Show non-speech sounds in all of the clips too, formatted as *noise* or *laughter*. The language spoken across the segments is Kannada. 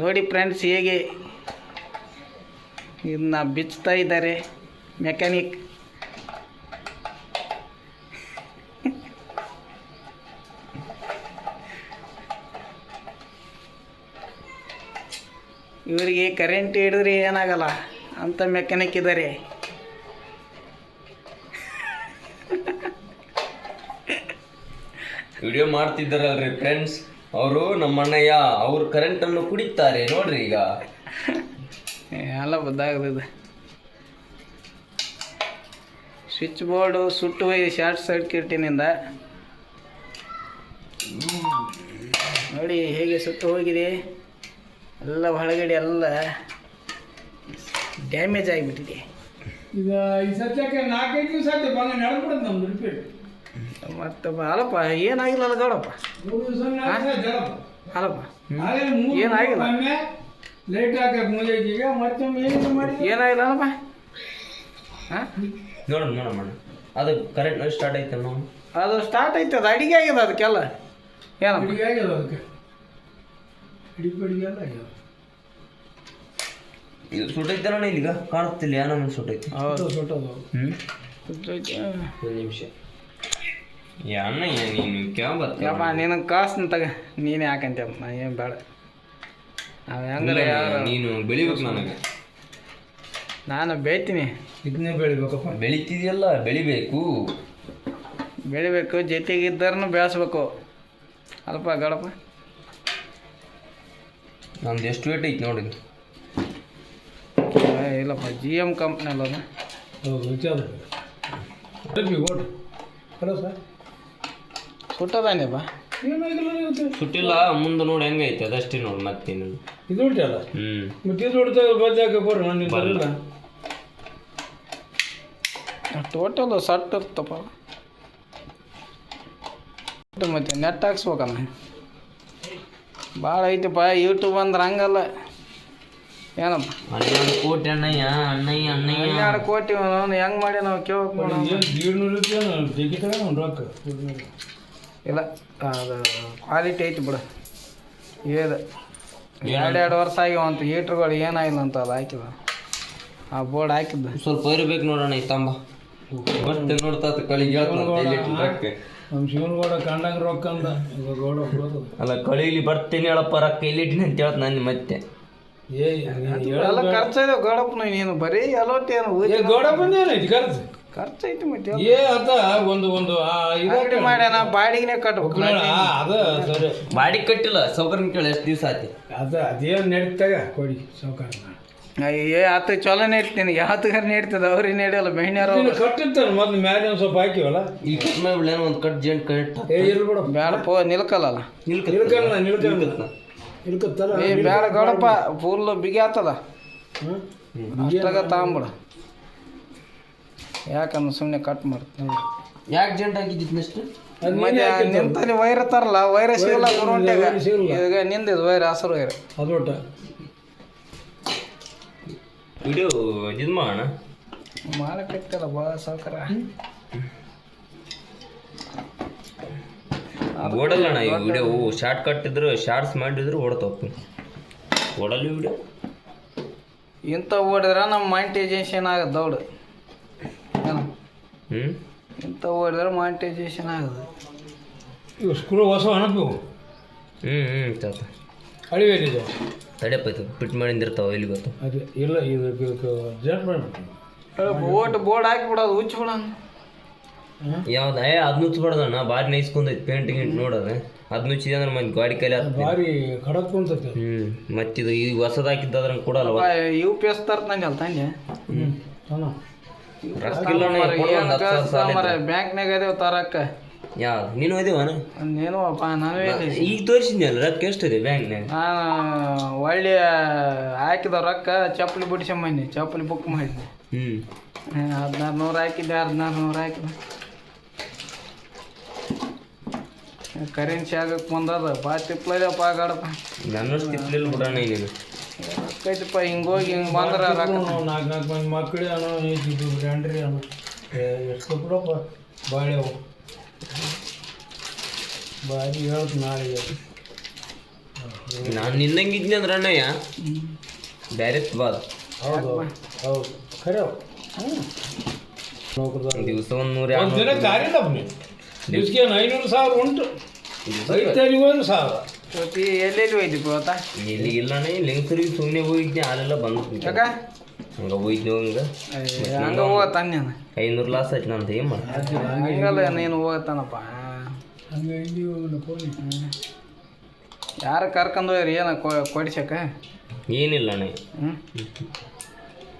ನೋಡಿ ಫ್ರೆಂಡ್ಸ್ ಹೇಗೆ ಇದನ್ನ ಬಿಚ್ತಾ ಇದ್ದಾರೆ ಮೆಕ್ಯಾನಿಕ್. ಇವರಿಗೆ ಕರೆಂಟ್ ಹಿಡಿದ್ರೆ ಏನಾಗಲ್ಲ, ಅಂತ ಮೆಕ್ಯಾನಿಕ್ ಇದ್ದಾರೆ ವಿಡಿಯೋ ಮಾಡ್ತಿದ್ದಾರಲ್ರಿ ಫ್ರೆಂಡ್ಸ್ ಅವರು ನಮ್ಮ ಅಣ್ಣಯ್ಯ ಅವ್ರು ಕರೆಂಟನ್ನು ಕುಡಿತಾರೆ ನೋಡ್ರಿ ಈಗ. ಎಲ್ಲ ಬದ್ದಾಗದ ಸ್ವಿಚ್ ಬೋರ್ಡು ಸುಟ್ಟು ಹೋಗಿ ಶಾರ್ಟ್ ಸರ್ಕ್ಯೂಟಿನಿಂದ ನೋಡಿ ಹೇಗೆ ಸುಟ್ಟು ಹೋಗಿದೆ. ಎಲ್ಲ ಒಳಗಡೆ ಎಲ್ಲ ಡ್ಯಾಮೇಜ್ ಆಗಿಬಿಟ್ಟಿದೆ. ಈಗ ಈ ಸತ್ಯಕ್ಕೆ ನಾಲ್ಕೈದು ದಿವಸ ಆಯ್ತು ಬಂದು ನಡೆದ್ಬಿಡೋದು ನಮ್ದು ರಿಪೇರ್ ಮತ್ತು ಅಲ್ಲಪ್ಪ ಏನಾಗಿಲ್ಲಲ್ಲ ಗೌಡಪ್ಪ. ಮೂರು ದಿವಸ ಅಲ್ಲಪ್ಪ. ಏನಾಗಿಲ್ಲ? ಏನಾಗಿಲ್ಲ? ಲೇಟ್ ಹಾಕಕ್ಕೆ ಮುಂಜಾನೆ ಮತ್ತೊಮ್ಮೆ ಏನಾಗಿಲ್ಲ ಅಲ್ಲಪ್ಪ? ಹಾಂ? ನೋಡೋಣ ನೋಡೋಣ ಅದು ಕರೆಂಟ್ ಸ್ಟಾರ್ಟ್ ಐತೆ ನಾವು ಅದು ಸ್ಟಾರ್ಟ್ ಐತೆ ಅದು ಅಡಿಗೆ ಆಗ್ಯದ ಅದಕ್ಕೆಲ್ಲ. ಏನಪ್ಪ? ಅಡಿಗೆ ಆಗ್ಯದ ಅದಕ್ಕೆ. ಅಡಿಗೆ ಅಡಿಗೆ ಎಲ್ಲ ಆಗಿದೆ. ಇದು ಸುಟ್ಟೈತಲ್ಲ ಇಲ್ಲಿಗ. ಕಾಣಿಸ್ತಿಲ್ಲ ಏನೋ ಸುಟ್ಟೈತೆ ಸುಟ್ಟೈತಿ ಹೌದು. ಸುಟ್ಟದು ಹ್ಞೂ ಸುಟ್ಟೈತೆ. ಒಂದು ನಿಮಿಷ. ಯಾ ಅಣ್ಣಯ್ಯ ನೀನು ಕ್ಯಾಬತ್ ಯಪ್ಪ ನಿನಗೆ ಕಾಸು ತಗ. ನೀನೇ ಹಾಕಂತೆ ನಾ ಏನು ಬೇಡ. ನಾವು ಹೆಂಗಾರೆ ನೀನು ಬೆಳಿಬೇಕು ನನಗೆ. ನಾನು ಬೇಯ್ತೀನಿ ಇದನ್ನೇ ಬೆಳಿಬೇಕಪ್ಪ. ಬೆಳಿತಿದೆಯಲ್ಲ ಬೆಳಿಬೇಕು. ಬೆಳಿಬೇಕು ಜೊತೆಗಿದ್ದರನ್ನು ಬೆಳೆಸ್ಬೇಕು. ಅಲ್ಪ ಗಡಪ. ನಮ್ದು ಎಷ್ಟು ವೇಟ್ ಐತಿ ನೋಡಿ ಇಲ್ಲಪ್ಪ ಜಿ ಎಂ ಕಂಪ್ನಿ ಅಲ್ಲ ಹೌದು ವಿಚಾರ. ಹಲೋ ಸರ್ ಸುಟ್ಟದಾನೇಪ್ಪ ಬಾ. ಸುಟ್ಟಿಲ್ಲ ಮುಂದೆ ನೋಡಿ ಹೆಂಗೈತೆ ಅದಷ್ಟೇ ನೋಡಿ ಮತ್ತೆ ಇದು ಮತ್ತೆ ಇದು ಹೊಡ್ತಾ ಬಜ್ಜಿ ಹಾಕಿ ಬರ್ರಿ ನಾನು ಬರಲ್ಲ. ಟೋಟಲ್ ಸಟ್ ಇರ್ತಪ್ಪ. ಮತ್ತೆ ನೆಟ್ ಹಾಕ್ಸ್ಬೇಕಲ್ಲ ಭಾಳ ಐತಪ್ಪ ಯೂಟ್ಯೂಬ್ ಅಂದ್ರೆ ಹಂಗಲ್ಲ. ಏನಪ್ಪ? ಹನ್ನೆರಡು ಕೋಟಿ ಅಣ್ಣಯ್ಯ ಅಣ್ಣಯ್ಯ ಅಣ್ಣಯ್ಯ. ಹನ್ನೆರಡು ಕೋಟಿ ಹೆಂಗೆ ಮಾಡಿ ನಾವು ಕೇಳಬೇಕು ಇಲ್ಲ ಅದು ಕ್ವಾಲಿಟಿ ಐತಿ ಬಿಡು. ಏದು? ಎರಡು ಎರಡು ವರ್ಷ ಆಗ್ಯಾವಂತ ಹೀಟ್ರ್ಗಳು ಏನಾಗಿಲ್ಲ ಅಂತ ಅದು ಹಾಕಿದ. ಆ ಬೋರ್ಡ್ ಹಾಕಿದ್ದು. ಸ್ವಲ್ಪ ಇರ್ಬೇಕು ನೋಡೋಣ ಈ ತಂಬ. ಮತ್ತೆ ನೋಡ್ತಾ ಕಳಿ ನಮ್ಮ ಶಿವನಗೌಡ. ಕಂಡಂಗೆ ರೊಕ್ಕ ಅಂದ. ಗೌಡ ಅಲ್ಲ ಕಳಿಲಿ ಬರ್ತೀನಿ ಹೇಳಪ್ಪ ರೊಕ್ಕ ಇಲ್ಲಿಟ್ಟಿನ ಅಂತ ಹೇಳ್ತ ನಾನು ಮತ್ತೆ. ಏ ಎಲ್ಲ ಖರ್ಚು ಗೌಡಪ್ಪನ ನೀನು ಬರೀ ಎಲೋಟೇನು ಏನು ಗೋಡಪ್ಪನ ಏನು ಖರ್ಚು? ಖರ್ಚು ಐತಿ ಮತ್ತೆ ಏ ಅದ ಒಂದು ಒಂದು ಆ ಅಂಗಡಿ ಮಾಡ್ಯಾನ ಬಾಡಿಗೆನೇ ಕಟ್ಬೇಕು ಆ, ಅದ ಸರಿ. ಬಾಡಿ ಕಟ್ಟಿಲ್ಲ ಸೌಕರ್ಯ ಕೇಳಿ ಎಷ್ಟು ದಿವಸ ಆಯ್ತು ಅದ ಅದೇನು ನಡೀತಾಗ ಕೊಡಿ ಸಾವುಕಾರ ಏ ಆತ ಚಲೋ ನೀಡ್ತೀನಿ ಯಾವ್ದಗಾರ ನೀಡ್ತದ ಅವ್ರಿಗೆ ನೀಡಲ್ಲ ಬೆಣ್ಣೆರ ಕಟ್ಟಿರ್ತಾನೆ ಮೊದ್ಲು ಮ್ಯಾಲೆ ಒಂದು ಸ್ವಲ್ಪ ಹಾಕಿವಲ್ಲ? ಈ ಕಟ್ ಮಾಡ್ಬಿಡೇನೋ ಒಂದು ಕಟ್ ಜೇಂಟ್ ಕಟ್ ಏ ಬ್ಯಾಡ ಪೋ ನಿಲ್ಕಲ್ಲ ನಿಲ್ಕಲ್ಲ. ನಿಲ್ಕಲ್ಲ ನಿಲ್ಕತ್ತಲ್ಲ ಏ ಬೇಡ ಗೌಡಪ್ಪ ಫುಲ್ ಬಿಗಿ ಆತದ ಹ್ಮ್? ಅಷ್ಟಾಗ ತಗೊಂಬಿಡು ಯಾಕಂದ್ರೆ ಸುಮ್ಮನೆ ಕಟ್ ಮಾಡ್ತೀನಿ ಯಾಕೆ ಜೆಂಟ್ ಹಾಕಿದ್ದಿತ್ತು ನೆಕ್ಸ್ಟ್ ಮತ್ತೆ. ನಿಂತಲ್ಲಿ ವೈರ್ ತರಲ್ಲ ವೈರ ಸಿಗಲ್ಲ ಈಗ ನಿಂದಿದ್ ವೈರ್ ಹಸಿರು ವೈರ ಅದು ಒಟ್ಟ ವಿಡಿಯೋ ಇದು ಮಾಡೋಣ ಮಾಡಕ್ಕಾಗ್ತಲ್ಲ ಭಾಳ ಸಾವ್ಕಾರ. ಓಡಲ್ಲ ಅಣ್ಣ ಈ ವಿಡಿಯೋ ಶಾರ್ಟ್ ಕಟ್ ಇದ್ರು ಶಾರ್ಟ್ಸ್ ಮಾಡಿದ್ರು ಓಡ್ತಾವ ಓಡಲ್ಲ ವಿಡಿಯೋ ಇಂಥ ಓಡಿದ್ರೆ ನಮ್ಮ ಏಜೆನ್ಸಿ ಆಗತ್ತೆ ದೌಡ್. ಹ್ಞೂ ಹೊಡೆದ್ರೆ ಮಾನಿಟೈಸೇಷನ್ ಆಗದು. ಇವು ಸ್ಕ್ರೂ ಹೊಸ ಅನ್ನೋದು ಹ್ಞೂ ಹ್ಞೂ ತಾತ. ತಡೆಯಪ್ಪ ಇದು ಫಿಟ್ ಮಾಡಿಂದಿರ್ತಾವ ಎಲ್ಲಿ ಗೊತ್ತು? ಅದು ಇಲ್ಲ ಇದು ಜಂಪ್ ಮಾಡ್ಬಿಟ್ಟು ಓಟ್ ಬೋರ್ಡ್ ಹಾಕಿಬಿಡೋದು ಹುಚ್ಚಿ ಬಿಡೋಣ ಯಾವ್ದು ಏ ಅದನ್ನ ನುಚ್ಬಾರ್ದಣ್ಣ ಭಾರಿ ನೈಸ್ಕೊಂಡೈತಿ ಪೇಂಟ್ ಗಿಂಟ್ ನೋಡೋದು. ಅದನ್ನ ಉಚ್ಚಿದೆ ಅಂದ್ರೆ ಮತ್ತೆ ಗಾಡಿ ಕೈಲಿ ಭಾರಿ ಖಡಕ್ ಕುಂತೈತೆ. ಹ್ಞೂ ಮತ್ತಿದು ಈಗ ಹೊಸದು ಹಾಕಿದ್ದಾದ್ರೆ ಕೊಡಲ್ಲ ಯು ಪಿ ಎಸ್ ತರ್ತಾನೆ ಅಲ್ಲ ತಂದೆ ಹ್ಞೂ ಬ್ಯಾಂಕ್ನಾಗ ಅದೇವು ತರಕ್ಕ ಯಾವ್ದು ನೀನು ಈಗ ತೋರಿಸಿದ್ನಲ್ಲ ರೊಕ್ಕ ಎಷ್ಟಿದೆ ಬ್ಯಾಂಕ್ನಾಗ? ನಾನು ಒಳ್ಳೆ ಹಾಕಿದ ರೊಕ್ಕ ಚಪ್ಪಲಿ ಬಿಡಿಸ್ಕೊಂಬಂದಿ ಚಪ್ಪಲಿ ಬುಕ್ ಮಾಡಿದ್ದೆ ಹ್ಞೂ ಹದಿನಾರು ನೂರು ಹಾಕಿದ್ದೆ ಹದಿನಾರು ನೂರು ಹಾಕಿದೆ ಕರೆನ್ಸಿ ಆಗಕ್ಕೆ ಬಂದದ ಬಾ ತಿಪ್ಲದಪ್ಪ ಗಾಡಪ್ಪ ನನ್ನ ತಿಪ್ಪಲಿಲ್ಲ ಬಿಡೋಣ ನೀನು. ರೊಕ್ಕೈತಪ್ಪ ಹಿಂಗೋಗಿ ಹೋಗಿ ಹಿಂಗೆ ಬಂದ್ರೆ ನಾಲ್ಕು ನಾಲ್ಕು ಮಂದಿ ಮಕ್ಕಳು ಅನ್ನೋ ಇದು ಗ್ರ್ಯಾಂಡ್ರಿ ಅನ್ನೋ ಎಷ್ಟು ಬಿಡಪ್ಪ ಬಾಳೆ ಅವು. ಭಾರಿ ಹೇಳ್ತು ನಾಳೆ ನಾನು ನಿನ್ನಂಗಿದ್ನಿ ಅಂದ್ರೆ ಅಣ್ಣಯ್ಯ. ಬೇರೆ ಬಾದ ಹೌದು ಹೌದು ಖರೆ ಅವು. ಹ್ಞೂ ನೌಕರದಾರ ದಿವಸ ಒಂದು ನೂರ ಒಂದು ದಿನ ಕಾರಿಲ್ಲ ಬನ್ನಿ ದಿವ್ಸಕ್ಕೆ ಐನೂರು ಸಾವಿರ ಉಂಟು. ಐದು ಒಂದು ಸಾವಿರ. ಪ್ರತಿ ಎಲ್ಲೆಲ್ಲಿ ಇಲ್ಲಿ ಇಲ್ಲಣ್ಣ ಲಿಂಗಸರಿಗೆ ಸುಮ್ಮನೆ ಹಾಲೆಲ್ಲ ಬಂದು ಯಾಕ? ಹಂಗ ಹೋಗಿದ್ನಿ ಹಂಗ. ಏ, ಹಂಗ ಹೋಗತ್ತಾನ ನೀನು? ಐನೂರು ಲಾಸ್ ಆಯ್ತು ನಂದು ಏನು ಮಾಡಿ ಹಂಗಲ್ಲ ನೀನು ಹೋಗತ್ತಾನಪ್ಪ. ಹಂಗೆ ಇಲ್ಲಿ ಯಾರು ಕರ್ಕೊಂಡು ಹೋಗ್ರಿ ಏನ ಕೊಡಿಸಕ ಏನಿಲ್ಲ ಅಣ್ಣ.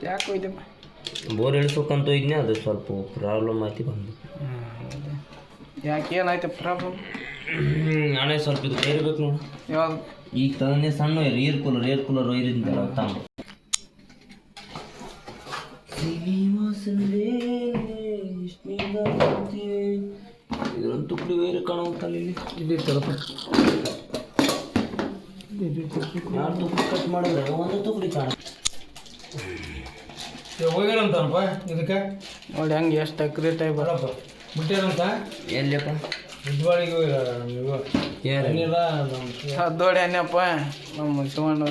ಯಾಕೆ ಹೋಯ್ತಪ್ಪ? ಬೋರ್ ಇಳಿಸ್ಬೇಕಂತ ಹೋಗಿದ್ನಿ ಅದು ಸ್ವಲ್ಪ ಪ್ರಾಬ್ಲಮ್ ಆಯ್ತು ಬಂದು. ಯಾಕೆ ಏನಾಯ್ತು ಪ್ರಾಬ್ಲಮ್ ನಾನೇ ಸ್ವಲ್ಪ ಇದು ಏರ್ಬೇಕು ನೋಡು. ಯಾವ್ದು ಈಗ ತಂದೆ ಸಣ್ಣ air air cooler air cooler ಇದ್ದಲ್ಲ ತಾಂಬ ಇದೊಂದು ತುಕಡಿ ವೈರ್ ಕಾಣುತ್ತಲ್ಲ ಇಲ್ಲಿ. ಇದು ತಲಪ ಯಾರು ತುಕಡಿ ಕಟ್ ಮಾಡಿದ್ರೆ ಒಂದು ತುಪ್ಪಡಿ ಕಾಣ. ಹೋಗ್ಯಾರಂತನಪ್ಪ ಇದಕ್ಕೆ? ನೋಡಿ ಹಂಗೆ ಎಷ್ಟು ಅಕ್ರೇಟ್ ಟೈಪ್ ಬರಪ್ಪ ಬಿಟ್ಟಿರಂತ ಎಲ್ಲಿಯಪ್ಪ? ಇದ್ವಾಳಿಗೆ ಏನಿಲ್ಲ ನಮ್ಮ ತದ್ದೋಡಿ ಅನ್ನಪ್ಪ ನಮ್ಮ ಶಿವಣ್ಣ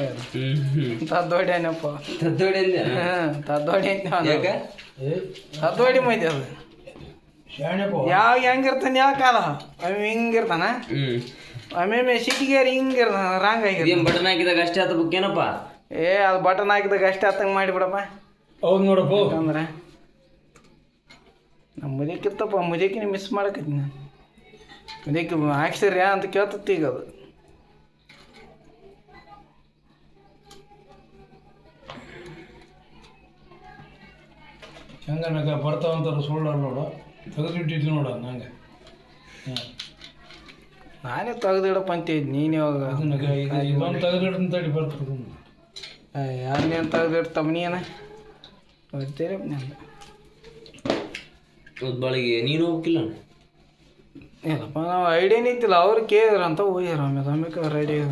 ತದ್ದೋಡಿ ಅನ್ನಪ್ಪ ತದ್ದೋಡಿ ಅಂದೆ ಹಾಂ ತದ್ದೋಡಿ ಏ? ತದ್ದೋಡಿ ಮೈತಿ ಅದು. ಯಾವ ಹೆಂಗಿರ್ತಾನೆ ಯಾವ ಕಾಲ? ಅವ ಹಿಂಗಿರ್ತಾನ ಆಮೇಲೆ ಸಿಟಿಗೇರಿ ಹಿಂಗಿರ್ತಾನ ರಾಂಗ್ ಆಗಿ ಬಟನ್ ಹಾಕಿದಾಗ ಅಷ್ಟೇ ಆತಬೇಕೇನಪ್ಪ ಏ ಅದು ಬಟನ್ ಹಾಕಿದಾಗ ಅಷ್ಟೇ ಆತಂಗೆ ಮಾಡಿಬಿಡಪ್ಪ. ಹೌದು ನೋಡಪ್ಪ. ಅಂದ್ರೆ ನಮ್ಮ ಮುದಕ್ಕಿತ್ತಪ್ಪ ಮುದಕಿನ ಮಿಸ್ ಮಾಡಕತ್ತೀನಿ ನಾನು. ಮುದಕಿ ಹಾಕ್ಸಿರ್ಯಾ ಅಂತ ಕೇಳ್ತತ್ತಿ ಈಗ ಅದು. ಚಂದನಕ ಬರ್ತಾವಂತಾರ ಸುಳ್ಳು ನೋಡು. ತೆಗೆದಿಟ್ಟಿದ್ದು ನೋಡ ನಂಗೆ. ನಾನೇ ತೆಗೆದಿಡಪ್ಪ ಅಂತಿದ್ ನೀನು ಇವಾಗ ಇದೊಂದು ತೆಗೆದಿಡ್ತೀನಿ ತಡಿ ಬರ್ತದೆ ಯಾರನ್ನೇನು ತೆಗೆದಿಡ್ತಮ್ಮ ನೀನ? ಬರ್ತೀರಪ್ಪ ನಾನು ಉದ್ಬಾಳಿಗೆ ನೀನು ಹೋಗ್ಕಿಲ್ಲ ಏನಪ್ಪ ನಾವು ಐಡಿಯಾ ಇತ್ತಿಲ್ಲ ಅವ್ರು ಕೇಳಿದ್ರು ಅಂತ ಹೋಗ್ಯಾರ ಆಮೇಲೆ ಆಮೇಲೆ ಅವ್ರ ಐಡಿಯಾ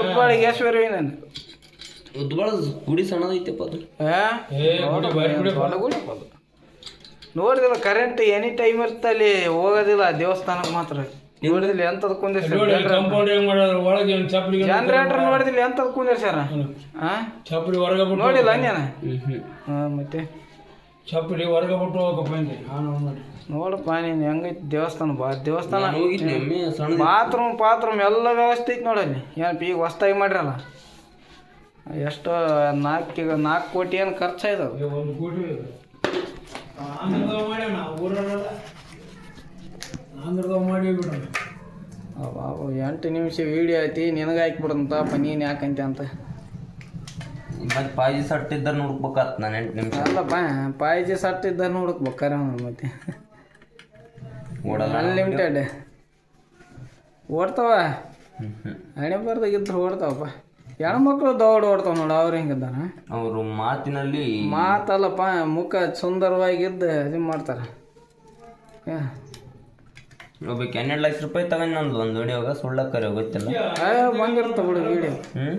ಉದ್ಬಾಳಿಗೆ ಎಷ್ಟು ನಾನು. ಉದ್ಬಾಳ ಗುಡಿ ಸಣ್ಣದೈತಪ್ಪ ಅದು. ಬಾರಿ ಅದು. ನೋಡಿದಿಲ್ಲ ಕರೆಂಟ್ ಎನಿ ಟೈಮ್ ಇರ್ತ ಅಲ್ಲಿ ಹೋಗೋದಿಲ್ಲ ದೇವಸ್ಥಾನಕ್ಕೆ ಮಾತ್ರ. ನೋಡಿದಿಲ್ಲ ಎಂತದ್ ಕುಂದಿರ್ಸಿ ಜನರೇಟರ್ ನೋಡಿದಿಲ್ಲ ಎಂತದ್ ಕುಂದಿರ್ಸ್ಯಾರ? ಹಾ ಚಪ್ಪಲಿ ಹೊರಗೆ ಬಿಟ್ಟು ನೋಡಿಲ್ಲ ಹಂಗೇನ? ಹ್ಞೂ ಹ್ಞೂ ಹಾಂ ಮತ್ತೆ? ಚಪ್ಪಲಿ ಹೊರಗೆ ಬಿಟ್ಟು ಹೋಗಪ್ಪ ನೋಡಪ್ಪ ನೀನು ಹೆಂಗೈತಿ ದೇವಸ್ಥಾನ? ಬಾ ದೇವಸ್ಥಾನ ಬಾತ್ರೂಮ್ ಪಾತ್ರೂಮ್ ಎಲ್ಲ ವ್ಯವಸ್ಥೆ ಐತಿ ನೋಡಲ್ಲಿ ಏನಪ್ಪ ಈಗ ಹೊಸ್ದಾಗಿ ಮಾಡ್ರಲ್ಲ? ಎಷ್ಟು ನಾಲ್ಕು ನಾಲ್ಕು ಕೋಟಿ ಏನು ಖರ್ಚಾಯ್ತು ಒಂದು ಕೋಟಿ ಊರಲ್ಲ ಆಂಧ್ರದವ ಮಾಡಿ ಬಿಡೋಣ ಎಂಟು ನಿಮಿಷ ವೀಡಿಯೋ ಐತಿ ನಿನಗೆ ಹಾಕ್ಬಿಡಂತಪ್ಪ ನೀನು ಯಾಕಂತೆ ಅಂತ. ಮತ್ತೆ ಪಾಯಿ ಸಟ್ ಇದ್ದ ನೋಡ್ಬೇಕಾತ್ ನಾನು ಎಂಟು ನಿಮಿಷ. ಅಲ್ಲಪ್ಪ ಪಾಯ್ಜಿ ಸಟ್ ಇದ್ದ ನೋಡ್ಬೇಕಾರ ಮತ್ತೆ. ಓಡಲ್ಲ. ಅನ್ಲಿಮಿಟೆಡ್ ಓಡ್ತಾವ? ಹಣೆ ಬರ್ದಾಗಿದ್ರು ಓಡ್ತಾವಪ್ಪ. ಹೆಣ್ಮಕ್ಳು ದೌಡ್ ಓಡ್ತಾವ ನೋಡು ಅವ್ರು ಹೆಂಗಿದ್ದಾರ ಅವರು ಮಾತಿನಲ್ಲಿ ಮಾತಲ್ಲಪ್ಪ ಮುಖ ಸುಂದರವಾಗಿದ್ದು ಇದು ಮಾಡ್ತಾರೆ. ಒಬ್ಬಕ್ಕೆ ಹನ್ನೆರಡು ಲಕ್ಷ ರೂಪಾಯಿ ತಗೊಂಡು ನಂದು ಒಂದು ವಿಡಿಯೋಗ ಸುಳ್ಳಕ್ಕರೆ ಗೊತ್ತಿಲ್ಲ ಆ, ಬಂದಿರುತ್ತೆ ಬಿಡು ವಿಡಿಯೋ ಹ್ಞೂ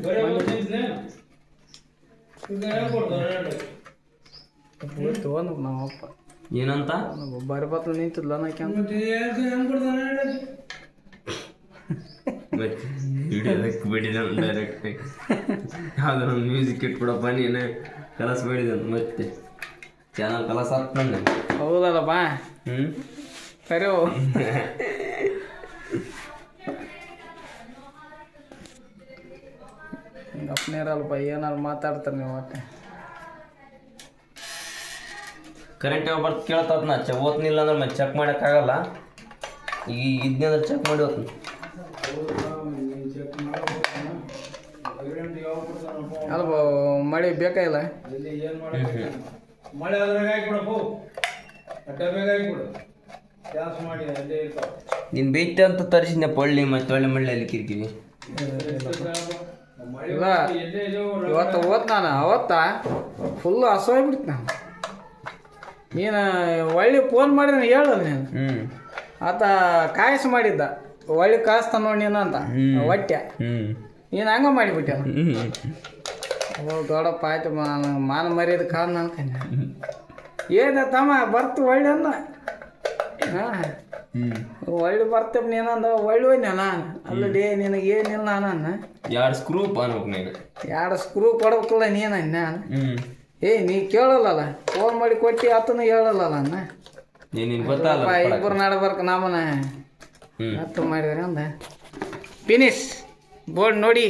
ತೊಗೊಂಡು ನಮ್ಮಪ್ಪ ಏನಂತ? ಬಾರಿ ಬತ್ತಲು ನಿಂತಿದ್ಲ ನಾಕೆ ಮತ್ತೆ ಹಿಡಿಯೋದಕ್ಕೆ ಬಿಡಿದ ಡೈರೆಕ್ಟ್ ಯಾವ್ದಾರ ಒಂದು ಮ್ಯೂಸಿಕ್ ಇಟ್ಬಿಡಪ್ಪ ನೀನು ಕಲಸ ಬಿಡಿದ ಮತ್ತೆ. ಚಾನಲ್ ಕಲಸ ಹಾಕ್ ಹೌದಲ್ಲ ಹೌದಲ್ಲಪ್ಪ? ಹ್ಞೂ ಸರಿ *laughs* ಅಪ್ಪನೇ ಇರಲ್ಲಪ್ಪ ಏನಾರು ಮಾತಾಡ್ತಾರೆ ನೀವು ಒಟ್ಟೆ ಕರೆಂಟ್ ಯಾವಾಗ ಬರ್ತ ಕೇಳ್ತಾವ ನಾ ಚ ಓದ್ನಿಲ್ಲ ಅಂದ್ರೆ ಮತ್ತೆ ಚೆಕ್ ಮಾಡೋಕ್ಕಾಗಲ್ಲ. ಈ ಇದ್ನೇ ಅಂದ್ರೆ ಚೆಕ್ ಮಾಡಿ ಹೋಗ್ತೀನಿ ಅಲ್ಪ ಮಳೆ ಬೇಕಾಗಿಲ್ಲ ಮಳೆ ಅದ್ರಾಗ ಹಾಕ್ಬಿಡಪ್ಪ ಬೇಗ ಹಾಕ್ಬಿಡು ಗ್ಯಾಸ್ ಮಾಡಿ ಅಲ್ಲೇ ಇರ್ತಾವ. ನೀನು ಬೇಯ್ತೆ ಅಂತ ತರಿಸಿದ್ನೆ ಪಳ್ಳಿ ಮತ್ತೆ ಒಳ್ಳೆ ಮಳ್ಳೆಯಲ್ಲಿ ಕಿರಿಕಿರಿ. ಇಲ್ಲ. ಇವತ್ತು ಓದ್ ನಾನು ಅವತ್ತ ಫುಲ್ಲು ಹಸುವಾಗ್ಬಿಡ್ತು ನಾನು. ನೀನು ಒಳ್ಳೆ ಫೋನ್ ಮಾಡಿದ ಹೇಳಲ್ಲ ನೀನು. ಆತ ಕಾಯಿಸ್ ಮಾಡಿದ್ದ. ಒಳ್ಳೆ ಕಾಯಿಸ್ತ ನೋಡಿ ನೀನು ಅಂತ. ಹೊಟ್ಟೆ. ನೀನು ಹಂಗ ಮಾಡಿಬಿಟ್ಟೆ ಓ ದೊಡ್ಡಪ್ಪ ಆಯ್ತು ಮಾನ ಮರ್ಯಾದ ಕಾರಣ ಅನ್ಕೊಂಡೆ ಏನ ತಮ್ಮ ಬರ್ತು ಒಳ್ಳೆ ಅನ್ನ ಒಳ್ಳೆ ಬರ್ತೇವೆ ನೀನಂದ ಒಳ್ಳೆ ನಾನು ಅಲ್ಲಡಿ ನಿನಗೆ ಏನಿಲ್ಲ ನಾನು. ಎರಡು ಸ್ಕ್ರೂ ಅನ್ಬೇಕು ನೀನು? ಎರಡು ಸ್ಕ್ರೂ ಕೊಡ್ಬೇಕಲ್ಲ ನೀನ ನಾನು ಏ ನೀ ಕೇಳಲ್ಲಲ್ಲ? ಫೋನ್ ಮಾಡಿ ಕೊಟ್ಟು ಆತನು ಹೇಳಲ್ಲ ಅನ್ನ? ನೀನು ಗೊತ್ತಲ್ಲ ಇಬ್ಬರು ನಡಬಾರ್ಕ ನಮ್ಮನ ಅತ್ತ ಹತ್ತು ಮಾಡಿದ್ರೆ ಅಂದ. ಫಿನಿಶ್ ಬೋರ್ಡ್ ನೋಡಿ.